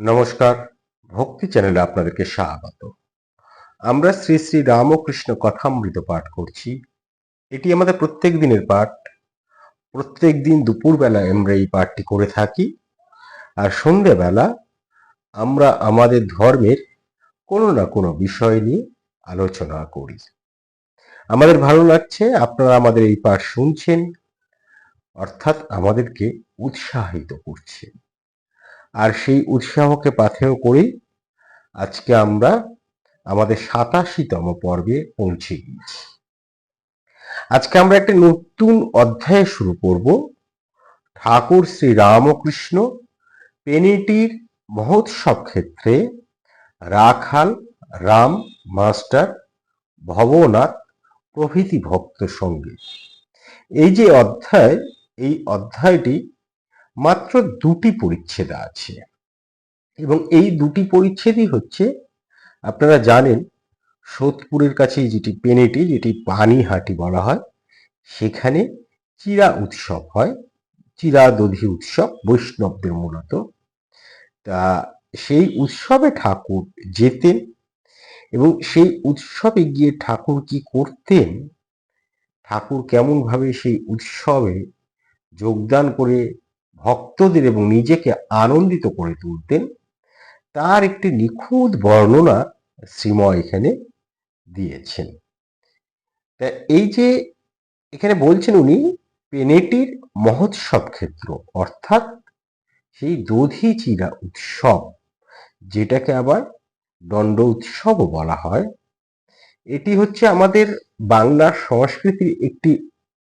নমস্কার, ভক্তি চ্যানেলে আপনাদেরকে স্বাগত। আমরা শ্রী শ্রী রামকৃষ্ণ কথামৃত পাঠ করছি। এটি আমাদের প্রত্যেক দিনের পাঠ। প্রত্যেক দিন দুপুরবেলায় আমরা এই পাঠটি করে থাকি। আর সন্ধেবেলা আমরা আমাদের ধর্মের কোনো না কোনো বিষয় নিয়ে আলোচনা করি। আমাদের ভালো লাগছে, আপনারা আমাদের এই পাঠ শুনছেন, অর্থাৎ আমাদেরকে উৎসাহিত করছেন আর সেই উৎসাহকে পাথেয় করেই আজকে আমরা আমাদের সাতাশিতম পর্বে পৌঁছে গিয়েছি। আজকে আমরা একটা নতুন অধ্যায় শুরু করব। ঠাকুর শ্রী রামকৃষ্ণ পেনিটির মহোৎসব ক্ষেত্রে রাখাল রাম মাস্টার ভবনাথ প্রভৃতি ভক্ত সঙ্গে। এই যে অধ্যায়, এই অধ্যায়টি মাত্র দুটি পরিচ্ছেদ আছে। এবং এই দুটি পরিচ্ছেদই হচ্ছে, আপনারা জানেন, সোদপুরের কাছে যেটি পেনেটি, যেটি পানিহাটি বলা হয়, সেখানে চিরা উৎসব হয়, চিরা দধি উৎসব বৈষ্ণবদের মূলত। তা সেই উৎসবে ঠাকুর যেতেন এবং সেই উৎসবে গিয়ে ঠাকুর কি করতেন, ঠাকুর কেমনভাবে সেই উৎসবে যোগদান করে ভক্তদের এবং নিজেকে আনন্দিত করে তুলতেন, তার একটি নিখুঁত বর্ণনা শ্রীময় এখানে দিয়েছেন। তা এই যে এখানে বলছেন উনি, পেনেটির মহোৎসব ক্ষেত্র, অর্থাৎ সেই দধি চিরা উৎসব, যেটাকে আবার দণ্ড উৎসবও বলা হয়, এটি হচ্ছে আমাদের বাংলার সংস্কৃতির একটি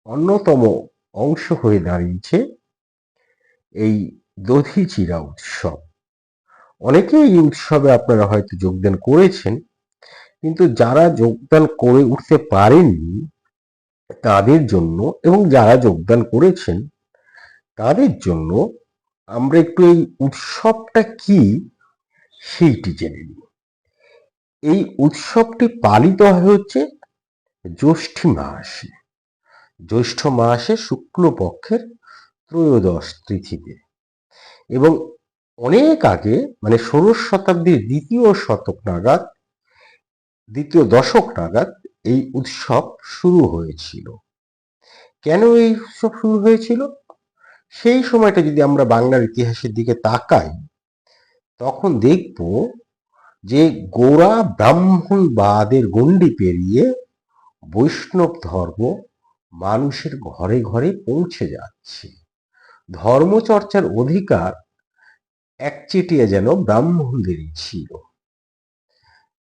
অন্যতম অংশ হয়ে দাঁড়িয়েছে। এই দধি চিরা উৎসব। অনেকে এই উৎসবে আপনারা হয়তো যোগদান করেছেন, কিন্তু যারা যোগদান করে উঠতে পারেননি তাদের জন্য এবং যারা যোগদান করেছেন তাদের জন্য আমরা একটু এই উৎসবটা কি সেইটি জেনে নিই। এই উৎসবটি পালিত হয় হচ্ছে জ্যৈষ্ঠী মাসে। জ্যৈষ্ঠ মাসে শুক্লপক্ষের ত্রয়োদশ তিথিতে। এবং অনেক আগে মানে ষোড়শ শতাব্দীর দ্বিতীয় শতক নাগাদ, দ্বিতীয় দশক নাগাদ এই উৎসব শুরু হয়েছিল। কেন এই উৎসব শুরু হয়েছিল? সেই সময়টা যদি আমরা বাংলার ইতিহাসের দিকে তাকাই, তখন দেখব যে গোড়া ব্রাহ্মণবাদের গণ্ডি পেরিয়ে বৈষ্ণব ধর্ম মানুষের ঘরে ঘরে পৌঁছে যাচ্ছে। ধর্মচর্চার অধিকার একচেটিয়া যেন ব্রাহ্মণদেরই ছিল।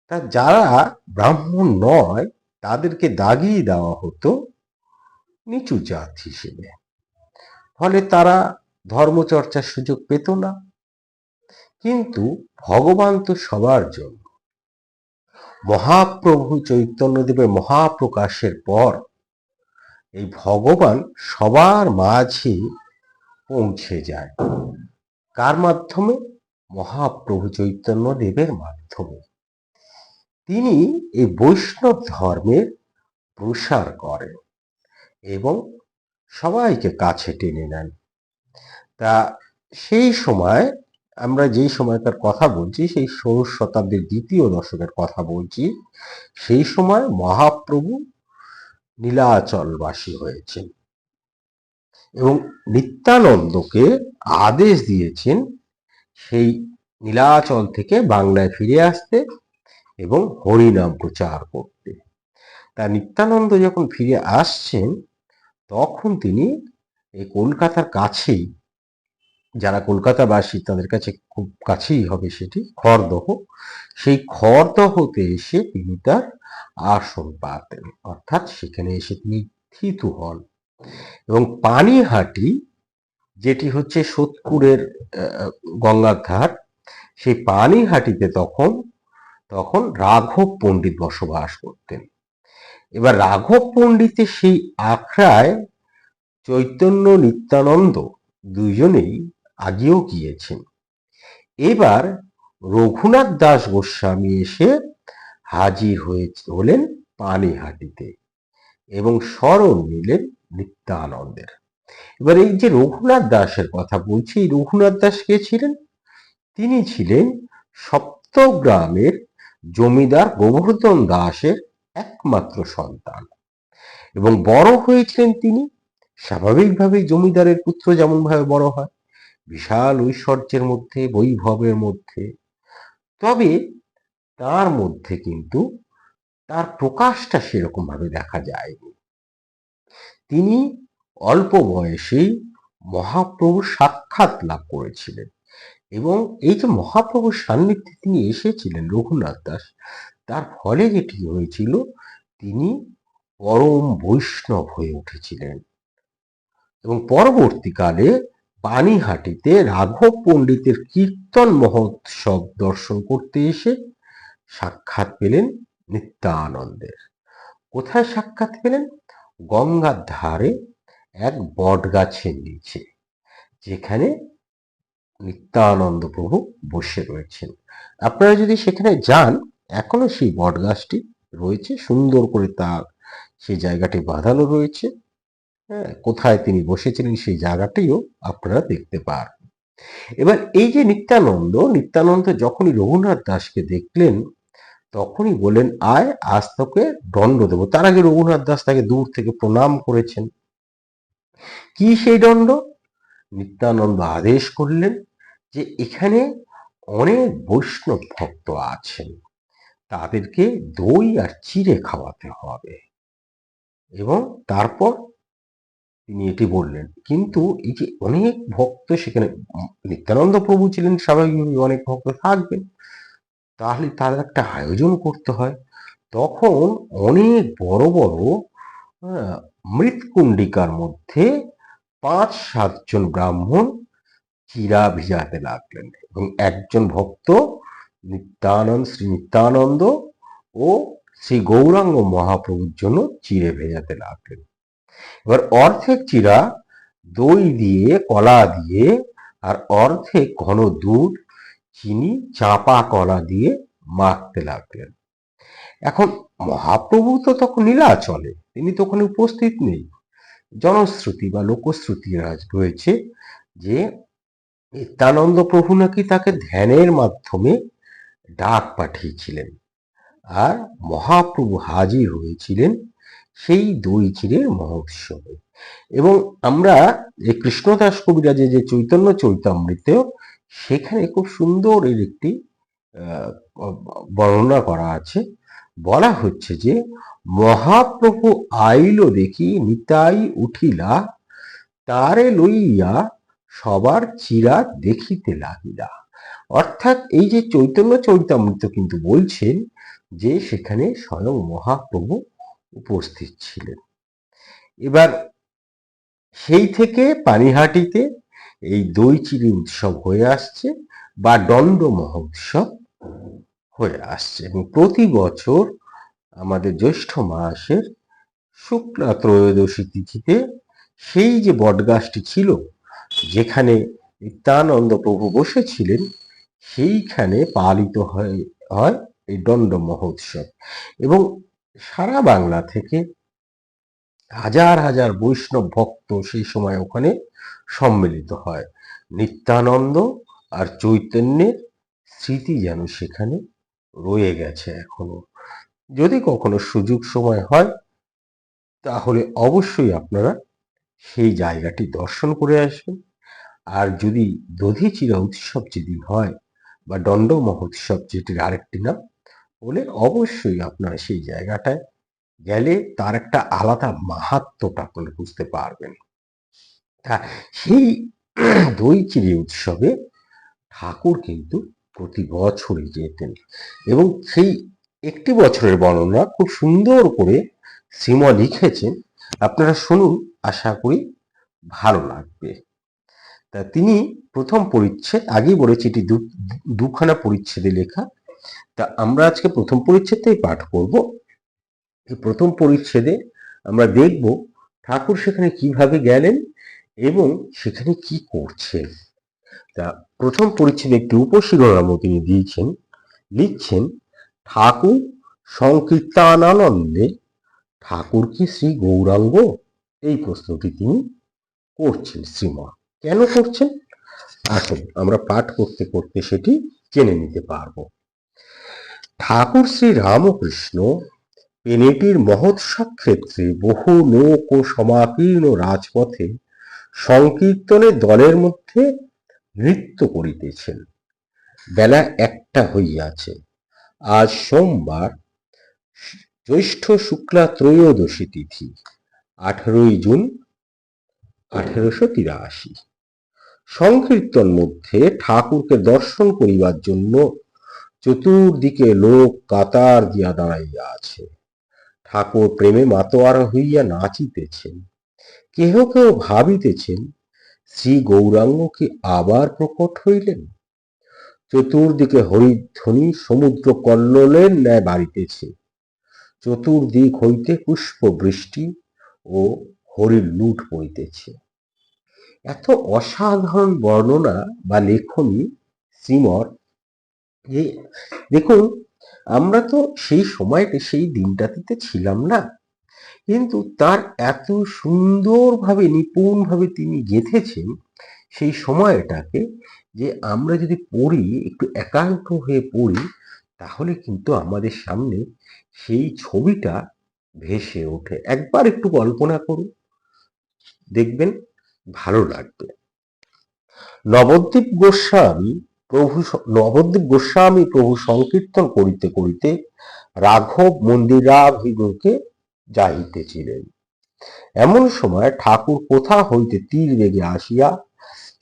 তা যারা ব্রাহ্মণ নয়, তাদেরকে দাগিয়ে দেওয়া হতো নিচু জাত হিসেবে। ফলে তারা ধর্মচর্চার সুযোগ পেত না। কিন্তু ভগবান তো সবার জন্য। মহাপ্রভু চৈতন্যদেবের মহাপ্রকাশের পর এই ভগবান সবার মাঝে পৌঁছে যায়। কার মাধ্যমে? মহাপ্রভু চৈতন্য দেবের মাধ্যমে। তিনি এই বৈষ্ণব ধর্মের প্রসার করেন এবং সবাইকে কাছে টেনে নেন। তা সেই সময় আমরা যেই সময়কার কথা বলছি, সেই ষোড়শ শতাব্দীর দ্বিতীয় দশকের কথা বলছি, সেই সময় মহাপ্রভু নীলাচলবাসী হয়েছেন। এবং নিত্যানন্দকে আদেশ দিয়েছেন সেই নীলাচল থেকে বাংলায় ফিরে আসতে এবং হরিনাম প্রচার করতে। তা নিত্যানন্দ যখন ফিরে আসছেন, তখন তিনি এই কলকাতার কাছেই, যারা কলকাতাবাসী তাদের কাছে খুব কাছেই হবে সেটি, খড়দহ, সেই খড়দহতে এসে তিনি তার আসন পাতেন। অর্থাৎ সেখানে এসে তিনি থিত হন। এবং পানিহাটি, যেটি হচ্ছে সোদপুরের গঙ্গার ঘাট সেই পানিহাটিতে তখন তখন রাঘব পণ্ডিত বসবাস করতেন। এবার রাঘব পণ্ডিতের সেই আখড়ায় চৈতন্য নিত্যানন্দ দুজনেই আগেও গিয়েছেন। এবার রঘুনাথ দাস গোস্বামী এসে হাজির হয়ে, হলেন পানিহাটিতে এবং স্মরণ নিলেন নিত্যানন্দের। এবার এই যে রঘুনাথ দাসের কথা বলছি, রঘুনাথ দাস কে ছিলেন? তিনি ছিলেন সপ্তগ্রামের জমিদার গোবর্ধন দাসের একমাত্র সন্তান। এবং বড় হয়েছিলেন তিনি স্বাভাবিকভাবেই জমিদারের পুত্র যেমন ভাবে বড় হয়, বিশাল ঐশ্বর্যের মধ্যে, বৈভবের মধ্যে। তবে তার মধ্যে কিন্তু তার প্রকাশটা সেরকম ভাবে দেখা যায়নি। তিনি অল্প বয়সেই মহাপ্রভুর সাক্ষাৎ লাভ করেছিলেন। এবং এই যে মহাপ্রভুর সান্নিধ্যে তিনি এসেছিলেন রঘুনাথ দাস, তার ফলে যেটি হয়েছিল, তিনি পরম বৈষ্ণব হয়ে উঠেছিলেন। এবং পরবর্তীকালে পানিহাটিতে রাঘব পণ্ডিতের কীর্তন মহোৎসব দর্শন করতে এসে সাক্ষাৎ পেলেন নিত্যানন্দের। কোথায় সাক্ষাৎ পেলেন? গঙ্গার ধারে এক বট গাছের নিচে, যেখানে নিত্যানন্দ প্রভু বসে রয়েছেন। আপনারা যদি সেখানে যান, এখনও সেই বট গাছটি রয়েছে, সুন্দর করে তার সেই জায়গাটি বাঁধানো রয়েছে। হ্যাঁ কোথায় তিনি বসেছিলেন সেই জায়গাটিও আপনারা দেখতে পারবেন এবার এই যে নিত্যানন্দ নিত্যানন্দ যখনই রঘুনাথ দাসকে দেখলেন তখনই বললেন, আয়, আজ তোকে দণ্ড দেবো। তার আগে রঘুনাথ দাস তাকে দূর থেকে প্রণাম করেছেন। কি সেই দণ্ড? নিত্যানন্দ আদেশ করলেন যে এখানে অনেক বৈষ্ণব ভক্ত আছেন। তাদেরকে দই আর চিড়ে খাওয়াতে হবে। এবং তারপর তিনি এটি বললেন, কিন্তু এই যে অনেক ভক্ত সেখানে নিত্যানন্দ প্রভু ছিলেন স্বাভাবিকভাবে অনেক ভক্ত থাকবেন। তাহলে তার একটা আয়োজন করতে হয়। তখন অনেক বড় বড় মৃৎকুণ্ডিকার মধ্যে পাঁচ সাতজন ব্রাহ্মণ চিরা ভিজাতে লাগলেন এবং একজন ভক্ত নিত্যানন্দ, শ্রী নিত্যানন্দ ও শ্রী গৌরাঙ্গ মহাপ্রভুর জন্য চিড়ে ভেজাতে লাগলেন। এবার অর্ধেক চিরা দই দিয়ে, কলা দিয়ে আর অর্ধেক ঘন দুধ চিনি চাপা কলা দিয়ে মাখতে লাগলেন। এখন মহাপ্রভু তো তখন নীলাচলে তিনি তো ওখানে উপস্থিত নেই। জনশ্রুতি বা লোকশ্রুতি রয়েছে যে নিত্যানন্দ প্রভু নাকি তাকে ধ্যানের মাধ্যমে ডাক পাঠিয়েছিলেন। আর মহাপ্রভু হাজির হয়েছিলেন সেই দই চিড়ের মহোৎসবে। এবং আমরা এই কৃষ্ণদাস কবিরাজের যে চৈতন্য চৈতামৃত সেখানে খুব সুন্দর এর একটি বর্ণনা করা আছে। বলা হচ্ছে যে, মহাপ্রভু আইল দেখি নিতাই উঠিলা, তারে লইয়া সবার চিরা দেখিতে লাগিলা। অর্থাৎ এই যে চৈতন্য চৈতামৃত কিন্তু বলছেন যে, সেখানে স্বয়ং মহাপ্রভু উপস্থিত ছিলেন। এবার সেই থেকে পানিহাটিতে এই দই চিড়ি উৎসব হয়ে আসছে বা দণ্ড মহোৎসব হয়ে আসছে এবং প্রতি বছর আমাদের জ্যৈষ্ঠ মাসের শুক্লা ত্রয়োদশী তিথিতে সেই যে বটগাছটি ছিল, যেখানে নিত্যানন্দ প্রভু বসেছিলেন, সেইখানে পালিত হয় হয় এই দণ্ড মহোৎসব। এবং সারা বাংলা থেকে হাজার হাজার বৈষ্ণব ভক্ত সেই সময় ওখানে সম্মিলিত হয়। নিত্যানন্দ আর চৈতন্যের স্মৃতি যেন সেখানে রয়ে গেছে এখনও। যদি কখনো সুযোগ সময় হয়, তাহলে অবশ্যই আপনারা সেই জায়গাটি দর্শন করে আসবেন। আর যদি দধিচিরা উৎসব যেদিন হয় বা দণ্ড মহোৎসব যেটির আরেকটি নাম, বলে অবশ্যই আপনারা সেই জায়গাটায় গেলে তার একটা আলাদা মাহাত্মটা আপনারা বুঝতে পারবেন। তা সেই দই চিড়ি উৎসবে ঠাকুর কিন্তু প্রতি বছরই যেতেন এবং সেই একটি বছরের বর্ণনা খুব সুন্দর করে শ্রীম লিখেছেন। আপনারা শুনুন, আশা করি ভালো লাগবে। তা তিনি প্রথম পরিচ্ছেদ, আগেই বলেছি এটি দুখানা পরিচ্ছেদে লেখা। তা আমরা আজকে প্রথম পরিচ্ছেদটাই পাঠ করব। এই প্রথম পরিচ্ছেদে আমরা দেখব ঠাকুর সেখানে কীভাবে গেলেন এবং সেখানে কি করছেন? তা প্রথম পরিচ্ছেদে একটি উপশিরোনামও তিনি দিয়েছেন, লিখছেন, ঠাকুর সংকীর্তনানন্দে ঠাকুর কি শ্রী গৌরাঙ্গ? এই প্রশ্নটি তিনি করছেন, শ্রীমা। কেন করছেন? আসুন, আমরা পাঠ করতে করতে সেটি জেনে নিতে পারব। ঠাকুর শ্রী রামকৃষ্ণ, পেনেটির মহোৎসব ক্ষেত্রে বহু লোক ও সমাকীর্ণ রাজপথে সংকীর্তনের দলের মধ্যে নৃত্য করিতেছেন। বেলা একটা হইয়াছে। আজ সোমবার, জ্যৈষ্ঠ শুক্লা ত্রয়োদশী তিথি, আঠারোই জুন, আঠেরোশো তিরাশি। সংকীর্তন মধ্যে ঠাকুরকে দর্শন করিবার জন্য চতুর্দিকে লোক কাতার দিয়া দাঁড়াইয়া আছে। ঠাকুর প্রেমে মাতোয়ারা হইয়া নাচিতেছেন। কেহ কেহ ভাবিতেছেন, শ্রী গৌরাঙ্গ কি আবার প্রকট হইলেন? চতুর্দিকে হরিধ্বনি সমুদ্র কল্লোলের ন্যায় বাড়িতেছে। চতুর্দিক হইতে পুষ্প বৃষ্টি ও হরির লুট পড়িতেছে এত অসাধারণ বর্ণনা বা লেখনী শ্রীমর দেখুন, আমরা তো সেই সময়টা সেই দিনটাতে ছিলাম না। কিন্তু তার এত সুন্দরভাবে, নিপুণভাবে তিনি গেঁথেছেন সেই সময়টাকে যে আমরা যদি পড়ি, একটু একান্ত হয়ে পড়ি, তাহলে কিন্তু আমাদের সামনে সেই ছবিটা ভেসে ওঠে। একবার একটু কল্পনা করুন, দেখবেন ভালো লাগবে। নবদ্বীপ গোস্বামী প্রভু নবদ্বীপ গোস্বামী প্রভু সংকীর্তন করিতে করিতে রাঘব মন্দিরাভিমুখে যাইতেছিলেন। এমন সময় ঠাকুর কোথা হইতে তীর বেগে আসিয়া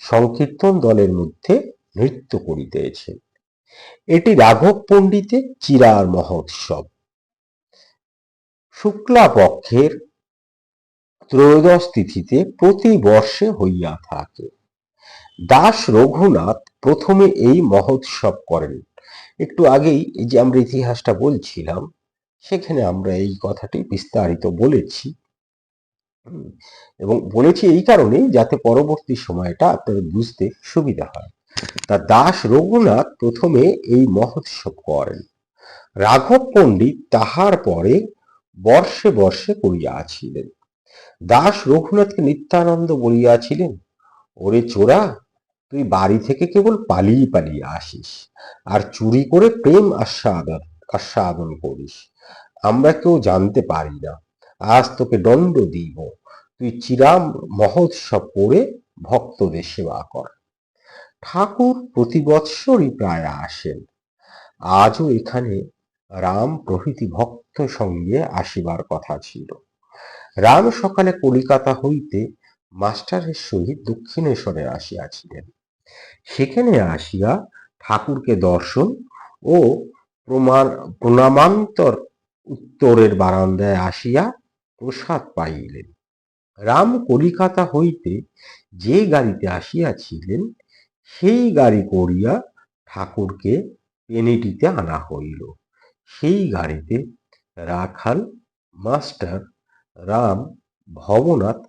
সংকীর্তন দলের মধ্যে নৃত্য করিতেছেন। এটি রাঘব পণ্ডিতের চিরার মহোৎসব। শুক্লা পক্ষের ত্রয়োদশ তিথিতে প্রতি বর্ষে হইয়া থাকে। দাস রঘুনাথ প্রথমে এই মহোৎসব করেন। একটু আগেই এই যে আমরা ইতিহাসটা বলছিলাম সেখানে আমরা এই কথাটি বিস্তারিত বলেছি। এবং বলেছি এই কারণে যাতে পরবর্তী সময়টা আপনাদের বুঝতে সুবিধা হয়। তা দাস রঘুনাথ প্রথমে এই মহোৎসব করেন। রাঘব পণ্ডিত তাহার পরে বর্ষে বর্ষে করিয়াছিলেন। দাস রঘুনাথকে নিত্যানন্দ বলিয়াছিলেন, ওরে চোরা, তুই বাড়ি থেকে কেবল পালিয়ে পালিয়ে আসিস, আর চুরি করে প্রেম আস্বাদন আস্বাদন করিস। আমরা কেউ জানতে পারি না। আজ তোকে দণ্ড দিব। তুই চিরাম মহোৎসব করে ভক্তদের সেবা কর। ঠাকুর প্রতি বৎসরই প্রায় আসেন। আজও এখানে রাম প্রভৃতি ভক্ত সঙ্গে আসিবার কথা ছিল। রাম সকালে কলিকাতা হইতে মাস্টারের সহিত দক্ষিণেশ্বরে আসিয়াছিলেন। সেখানে আসিয়া ঠাকুরকে দর্শন ও প্রমাণ প্রণামান্তর উত্তরের বারান্দায় আসিয়া প্রসাদ পাইলেন। রাম কলিকাতা হইতে যে গাড়িতে আসিয়াছিলেন, সেই গাড়ি করিয়া ঠাকুরকে পেনিটিতে আনা হইল। সেই গাড়িতে রাখাল, মাস্টার, রাম, ভবনাথ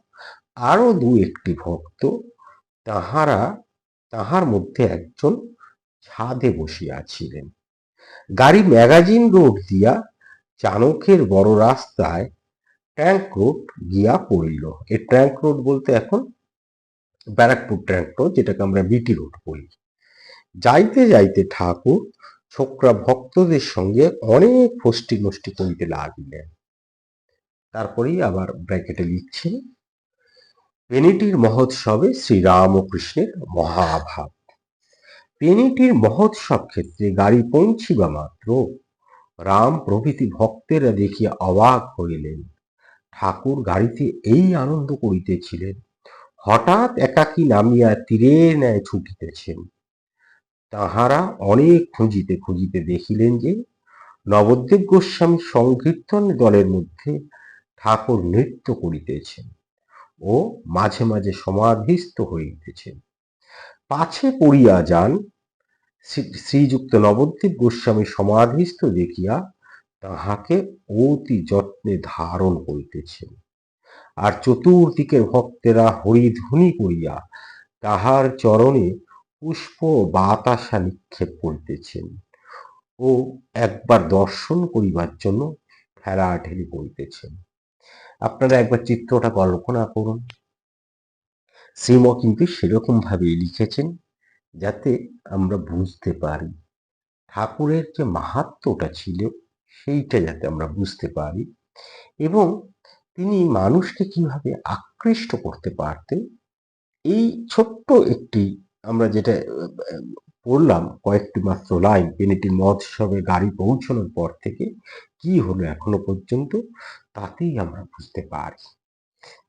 আরও দু একটি ভক্ত তাহারা তাহার মধ্যে একজন ছাদে বসিয়াছিলেন। গাড়ি ম্যাগাজিন রোড দিয়া চাণকের বড় রাস্তায় ট্যাঙ্ক রোড গিয়া পড়িল। এই ট্যাঙ্ক রোড বলতে এখন ব্যারাকপুর ট্যাঙ্ক রোড, যেটাকে আমরা বিটি রোড বলি। যাইতে যাইতে ঠাকুর ছোকরা ভক্তদের সঙ্গে অনেক ফষ্টি নষ্টি করিতে লাগিলেন। তারপরেই আবার ব্র্যাকেটে লিখছেন, পেনিটির মহোৎসবে শ্রীরামকৃষ্ণের মহাভাব। পেনিটির মহোৎসব ক্ষেত্রে গাড়ি পৌঁছিবা মাত্র। রাম প্রভৃতি ভক্তেরা দেখিয়া অবাক হইলেন। ঠাকুর গাড়িতে এই আনন্দ করিতেছিলেন। হঠাৎ একাকী নামিয়া তীরে ন্যায় ছুটিতেছেন। তাহারা অনেক খুঁজিতে খুঁজিতে দেখিলেন যে, নবদ্বীপ গোস্বামী সংকীর্তন দলের মধ্যে ঠাকুর নৃত্য করিতেছেন ও মাঝে মাঝে সমাধিস্থ হইতেছেন। পাছে পড়িয়া যান শ্রীযুক্ত নবদ্বীপ গোস্বামী সমাধিস্থ দেখিয়া তাহাকে অতি যত্নে ধারণ করিতেছেন। আর চতুর্দিকের ভক্তেরা হরিধ্বনি করিয়া তাহার চরণে পুষ্প বাতাসা নিক্ষেপ করিতেছেন ও একবার দর্শন করিবার জন্য ঠেলাঠেলি করিতেছেন। আপনারা একবার চিত্রটা কল্পনা করুন। শ্রীম কিন্তু সেরকম ভাবে লিখেছেন। যাতে আমরা বুঝতে পারি ঠাকুরের যে মাহাত্ম্যটা ছিল, সেইটা যাতে আমরা বুঝতে পারি এবং তিনি মানুষকে কীভাবে আকৃষ্ট করতে পারতেন, এই ছোট্ট একটি আমরা যেটা পড়লাম কয়েকটি মাত্র লাইন পেনেটির মহোৎসবে গাড়ি পৌঁছানোর পর থেকে কি হলো এখনও পর্যন্ত, তাতেই আমরা বুঝতে পারি।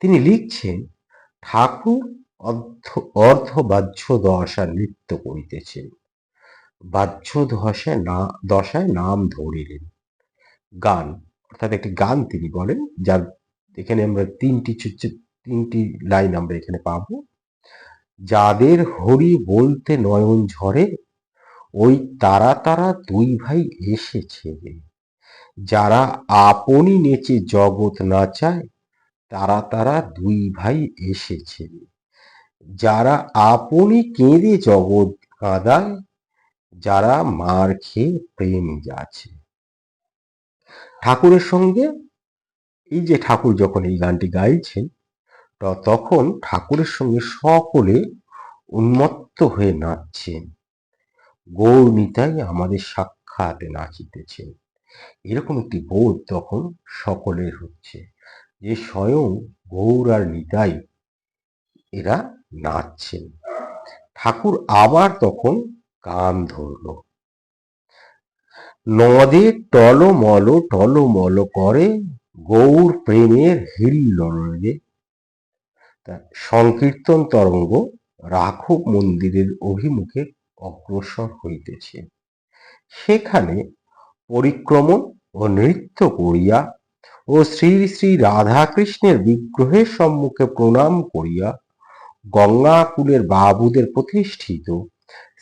তিনি লিখছেন, ঠাকুর অর্ধ বাহ্য দশা নৃত্য করিতেছেন বাহ্য দশায় না, দশায় নাম ধরিলেন। গান, অর্থাৎ একটি গান তিনি বলেন, যার এখানে আমরা তিনটি তিনটি লাইন আমরা এখানে পাব। যাদের হরি বলতে নয়ন ঝরে, ওই তারা তারা দুই ভাই এসেছে। যারা আপনি নেচে জগৎ নাচায়, তারা তারা দুই ভাই এসেছে। যারা আপনি কেঁদে জগৎ কাঁদায়, যারা মার খেয়ে প্রেম যাচ্ছে। ঠাকুরের সঙ্গে এই যে ঠাকুর যখন এই গানটি গাইছেন তখন ঠাকুরের সঙ্গে সকলে উন্মত্ত হয়ে নাচছেন। গৌর নিতাই আমাদের সাক্ষাতে নাচিতেছেন। এরকম একটি বোধ তখন সকলের হচ্ছে যে স্বয়ং গৌর আর নিতাই এরা নাচছেন। ঠাকুর আবার তখন গান ধরল। নদে টলমল টলমল করে গৌর প্রেমের হিল্লোড়ে তা সংকীর্তন তরঙ্গ রাঘব মন্দিরের অভিমুখে অগ্রসর হইতেছে। সেখানে পরিক্রমণ ও নৃত্য করিয়া ও শ্রী শ্রী রাধাকৃষ্ণের বিগ্রহের সম্মুখে প্রণাম করিয়া গঙ্গাকুলের বাবুদের প্রতিষ্ঠিত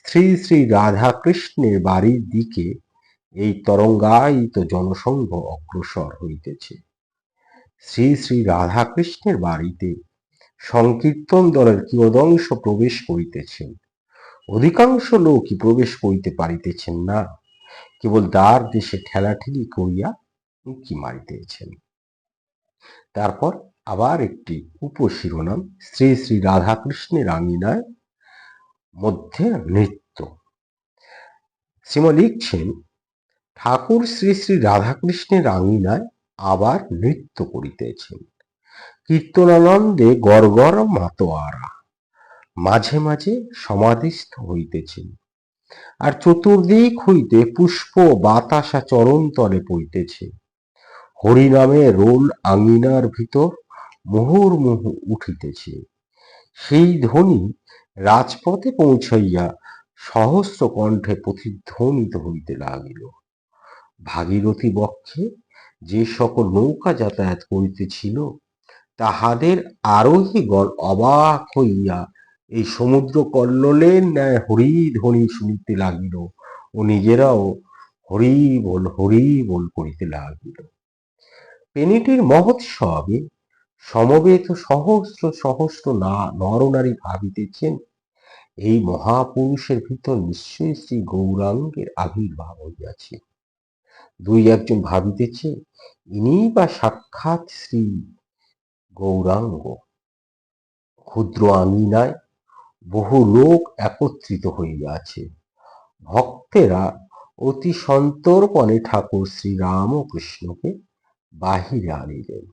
শ্রী শ্রী রাধাকৃষ্ণের বাড়ির দিকে এই তরঙ্গায়িত জনসংঘ অগ্রসর হইতেছে। শ্রী শ্রী রাধাকৃষ্ণের বাড়িতে সংকীর্তন দলের কিয়দংশ প্রবেশ করিতেছেন। অধিকাংশ লোকই প্রবেশ করিতে পারিতেছেন না, কেবল দ্বার দেশে ঠেলাঠেলি করিয়া উঁকি মারিতেছেন। তারপর আবার একটি উপশিরোনাম শ্রী শ্রী রাধাকৃষ্ণের আঙিনায় মধ্যে নৃত্য। শ্রীম লিখছেন, ঠাকুর শ্রী শ্রী রাধাকৃষ্ণের আঙিনায় আবার নৃত্য করিতেছেন। কীর্তনানন্দে গড়গড় মাতোয়ারা, মাঝে মাঝে সমাধিস্থ হইতেছেন। আর চতুর্দিক হইতে পুষ্প বাতাসা চরণ তলে পড়িতেছে। হরিনামে রোল আঙিনার ভিতর মুহুর্মুহু উঠিতেছে। সেই ধ্বনি রাজপথে পৌঁছাইয়া সহস্র কণ্ঠে প্রতিধ্বনিত হইতে লাগিল। ভাগীরথী বক্ষে যে সকল নৌকা যাতায়াত করিতেছিল, তাহাদের আরোহীগণ অবাক হইয়া এই সমুদ্র কল্লোলের ন্যায় হরি ধ্বনি শুনিতে লাগিল ও নিজেরাও হরি বল হরি বল করিতে লাগিল। পেনিটির মহোৎসবে সমবেত সহস্র সহস্র না নরনারী ভাবিতেছেন এই মহাপুরুষের ভিতর নিশ্চয়ই শ্রী গৌরাঙ্গের আবির্ভাব হইয়াছে। দুই একজন ভাবিতেছে, ইনি বা সাক্ষাৎ শ্রী গৌরাঙ্গ। ক্ষুদ্র আঙিনায় বহু লোক একত্রিত হইয়াছে ভক্তেরা অতি সন্তর্পণে ঠাকুর শ্রী রামকৃষ্ণকে বাহিরে আনিলেন।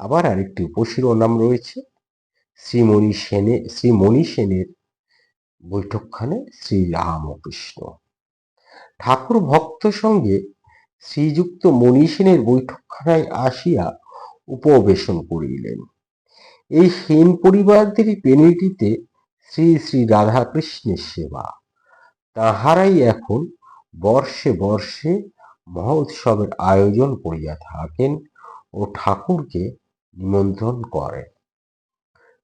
আবার আরেকটি উপশিরোনাম রয়েছে। শ্রীমণি সেনে, শ্রীমণি সেনের বৈঠকখানে শ্রী রামকৃষ্ণ। ঠাকুর ভক্ত সঙ্গে শ্রীযুক্ত মণি সেনের বৈঠকখানায় আসিয়া উপবেশন করিলেন। এই সেন পরিবারদেরই পেনিটিতে শ্রী শ্রী রাধাকৃষ্ণের সেবা। তাহারাই এখন বর্ষে বর্ষে মহোৎসবের আয়োজন করিয়া থাকেন ও ঠাকুরকে নিমন্ত্রণ করেন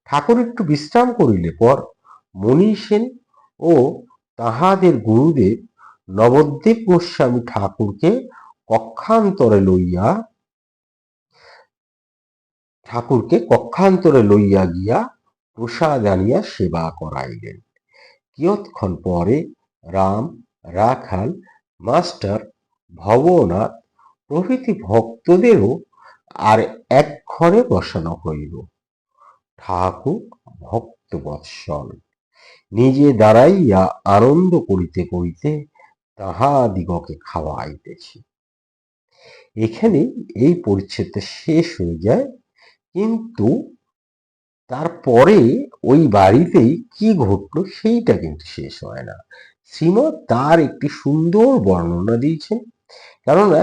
ঠাকুর একটু বিশ্রাম করিলে পর মণি সেন ও তাহাদের গুরুদেব নবদ্বীপ গোস্বামী ঠাকুরকে কক্ষান্তরে লইয়া ঠাকুরকে কক্ষান্তরে লইয়া গিয়া প্রসাদ আনিয়া সেবা করাইলেন। কিয়ৎক্ষণ পরে রাম, রাখাল, মাস্টার, ভবনাথ প্রভৃতি ভক্তদেরও আর এক ঘরে বসানো হইল। ঠাকুর ভক্ত বৎসল নিজে দাঁড়াইয়া আনন্দ করিতে করিতে তাহাদিগকে খাওয়াইতেছি। এখানে এই পরিচ্ছেদটা শেষ হয়ে যায়, কিন্তু তারপরে ওই বাড়িতেই কি ঘটলো সেইটা কিন্তু শেষ হয় না। শ্রীমৎ তার একটি সুন্দর বর্ণনা দিয়েছেন, কেননা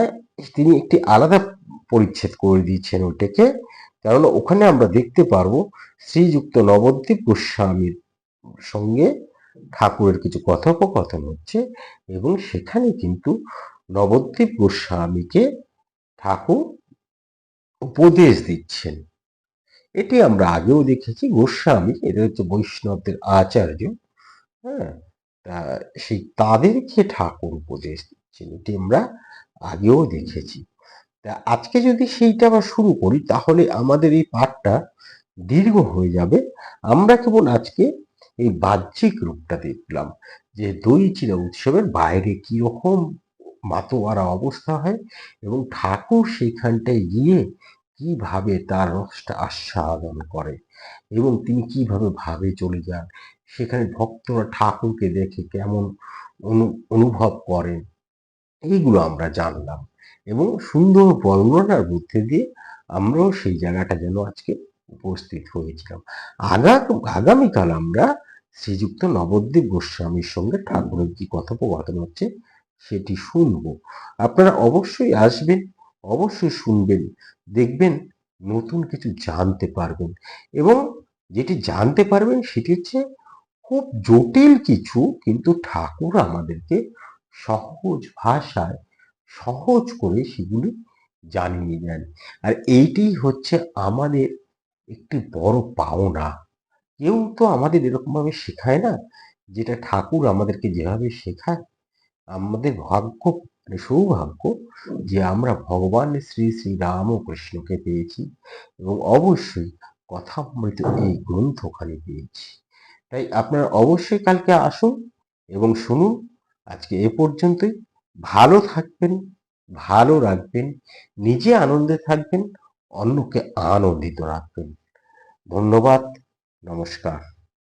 তিনি একটি আলাদা পরিচ্ছেদ করে দিয়েছেন ওইটাকে। কেননা ওখানে আমরা দেখতে পারব শ্রীযুক্ত নবদ্বীপ গোস্বামীর সঙ্গে ঠাকুরের কিছু কথোপকথন হচ্ছে এবং সেখানে কিন্তু নবদ্বীপ গোস্বামীকে ঠাকুর উপদেশ দিচ্ছেন। এটি আমরা আগেও দেখেছি, গোস্বামী এটা হচ্ছে বৈষ্ণবদের আচার্য হ্যাঁ তা সেই তাদেরকে ঠাকুর উপদেশ দিচ্ছেন, এটি আমরা আগেও দেখেছি। তা আজকে যদি সেইটা আবার শুরু করি, তাহলে আমাদের এই পাঠটা দীর্ঘ হয়ে যাবে। আমরা কেবল আজকে এই বাহ্যিক রূপটা দেখলাম, যে দই চিরা উৎসবের বাইরে কি রকম মাতোয়ারা অবস্থা হয় এবং ঠাকুর সেখানটায় গিয়ে কীভাবে তার রসটা আস্বাদন করে এবং তিনি কীভাবে ভাবে চলে যান, সেখানে ভক্তরা ঠাকুরকে দেখে কেমন অনু- অনুভব করেন, এইগুলো আমরা জানলাম। এবং সুন্দর বর্ণনার মধ্যে দিয়ে আমরাও সেই জায়গাটা যেন আজকে উপস্থিত হয়েছিলাম। আগা, আগামীকাল আমরা শ্রীযুক্ত নবদ্বীপ গোস্বামীর সঙ্গে ঠাকুরের কি কথোপকথন হচ্ছে সেটি শুনব। আপনারা অবশ্যই আসবেন, অবশ্যই শুনবেন, দেখবেন, নতুন কিছু জানতে পারবেন এবং যেটি জানতে পারবেন সেটি হচ্ছে খুব জটিল কিছু কিন্তু ঠাকুর আমাদেরকে সহজ ভাষায় সহজ করে সেগুলি জানিয়ে দেন আর এইটি হচ্ছে আমাদের একটি বড় পাওনা। কেউ তো আমাদের এরকম ভাবে শেখায় না, যেটা ঠাকুর আমাদেরকে যেভাবে শেখায়, আমাদের ভাগ্য মানে সৌভাগ্য যে আমরা ভগবান শ্রী শ্রী রাম ও কৃষ্ণকে পেয়েছি এবং অবশ্যই কথামৃত এই গ্রন্থখানি পেয়েছি। তাই আপনারা অবশ্যই কালকে আসুন এবং শুনুন। আজকে এ পর্যন্তই। ভালো থাকবেন ভালো রাখবেন নিজে আনন্দে থাকবেন অন্যকে আনন্দিত রাখবেন। ধন্যবাদ নমস্কার।